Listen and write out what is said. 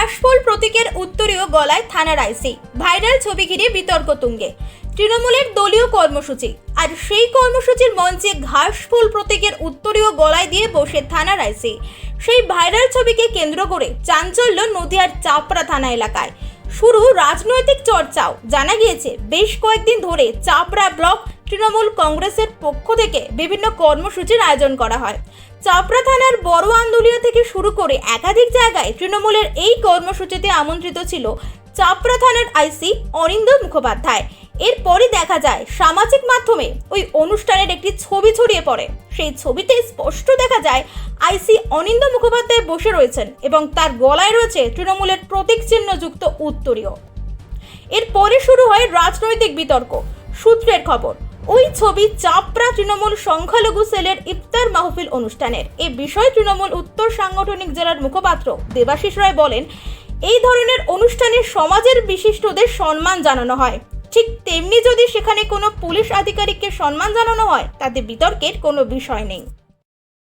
ঘাসফুল প্রতীকের উত্তরীয় গলায় থানার আইসি। ভাইরাল ছবি ঘিরে বিতর্ক তুঙ্গে তৃণমূলের দলীয় কর্মসূচি। আর সেই কর্মসূচির মঞ্চে ঘাসফুল প্রতীকের উত্তরীয় গলায় দিয়ে বসে থানার আইসি। সেই ভাইরাল ছবিকে কেন্দ্র করে চাঞ্চল্য নদিয়ার চাপড়া থানা এলাকায়। শুরু রাজনৈতিক চর্চাও। জানা গিয়েছে, বেশ কয়েকদিন ধরে চাপড়া ব্লক তৃণমূল কংগ্রেসের পক্ষ থেকে বিভিন্ন কর্মসূচির আয়োজন করা হয়। চাপড়া থানার বড় আন্দোলিয়া থেকে শুরু করে একাধিক জায়গায় তৃণমূলের এই কর্মসূচিতে আমন্ত্রিত ছিল চাপড়া থানার আইসি অরিন্দম মুখোপাধ্যায়। এরপরই দেখা যায়, সামাজিক মাধ্যমে ওই অনুষ্ঠানের একটি ছবি ছড়িয়ে পড়ে। সেই ছবিতে স্পষ্ট দেখা যায়, আইসি অনিন্দ মুখোপাধ্যায় বসে রয়েছেন এবং তার গলায় রয়েছে তৃণমূলের প্রতীক চিহ্নযুক্ত উত্তরীয়। এরপরে শুরু হয় রাজনৈতিক বিতর্ক। সূত্রের খবর ওই ছবি চাপড়া তৃণমূল সংখ্যালঘু সেলের ইফতার মাহফিল অনুষ্ঠানের। এ বিষয়ে তৃণমূল উত্তর সাংগঠনিক জেলার মুখপাত্র দেবাশিস রায় বলেন, এই ধরনের অনুষ্ঠানে সমাজের বিশিষ্টদের সম্মান জানানো হয়। ঠিক তেমনি যদি সেখানে কোনো পুলিশ আধিকারিককে সম্মান জানানো হয়, তাতে বিতর্কের কোনো বিষয় নেই।